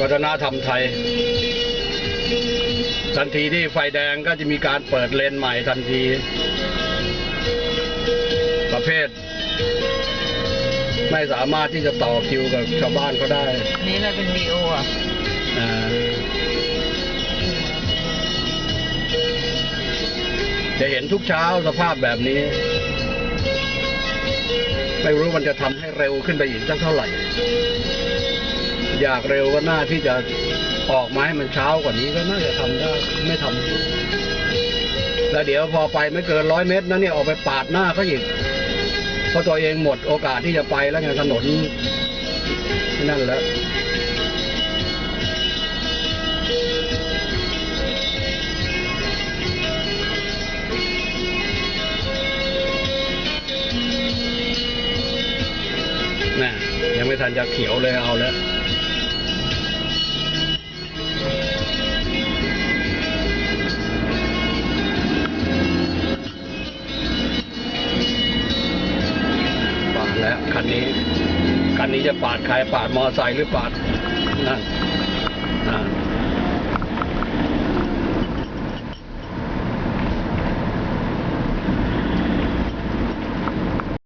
วัฒนธรรมไทย ทันทีที่ไฟแดงก็จะมีการเปิดเลนใหม่ทันที ประเภท ไม่สามารถที่จะต่อคิวกับชาวบ้านเขาได้อันนี้เราเป็นวีโออะอ่าจะเห็นทุกเช้าสภาพแบบนี้ ไม่รู้มันจะทำให้เร็วขึ้นไปอีกสักเท่าไหร่ อยากเร็วก็น่าที่จะออกมาให้มันเช้ากว่านี้ก็น่าจะทำได้ไม่ทำแล้วเดี๋ยวพอไปไม่เกินร้อยเมตรนะเนี่ยออกไปปาดหน้าเขาอีกเพราะตัวเองหมดโอกาสที่จะไปแล้วไงถนนนั่นแหล้วน่ะยังไม่ทันจะเขียวเลยเอาล้วปาดแล้ว คันนี้คันนี้จะปาดใครปาดมอไซค์หรือปาดนั่น